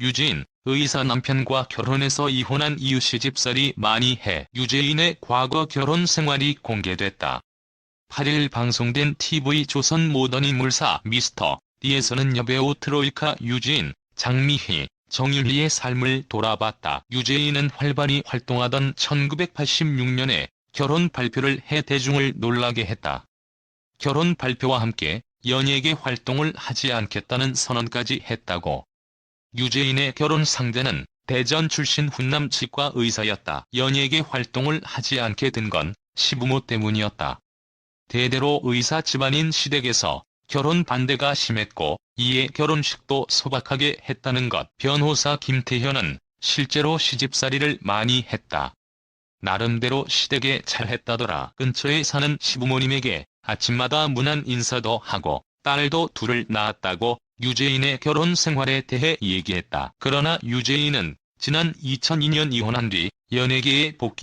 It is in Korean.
유재인, 의사 남편과 결혼해서 이혼한 이유 시집살이 많이 해 유재인의 과거 결혼 생활이 공개됐다. 8일 방송된 TV조선 모더니 물사 미스터 D에서는 여배우 트로이카 유재인, 장미희, 정윤희의 삶을 돌아봤다. 유재인은 활발히 활동하던 1986년에 결혼 발표를 해 대중을 놀라게 했다. 결혼 발표와 함께 연예계 활동을 하지 않겠다는 선언까지 했다고. 유재인의 결혼 상대는 대전 출신 훈남 치과 의사였다. 연예계 활동을 하지 않게 된 건 시부모 때문이었다. 대대로 의사 집안인 시댁에서 결혼 반대가 심했고 이에 결혼식도 소박하게 했다는 것. 변호사 김태현은 실제로 시집살이를 많이 했다. 나름대로 시댁에 잘했다더라. 근처에 사는 시부모님에게 아침마다 문안 인사도 하고 딸도 둘을 낳았다고 유재인의 결혼 생활에 대해 얘기했다. 그러나 유재인은 지난 2002년 이혼한 뒤 연예계에 복귀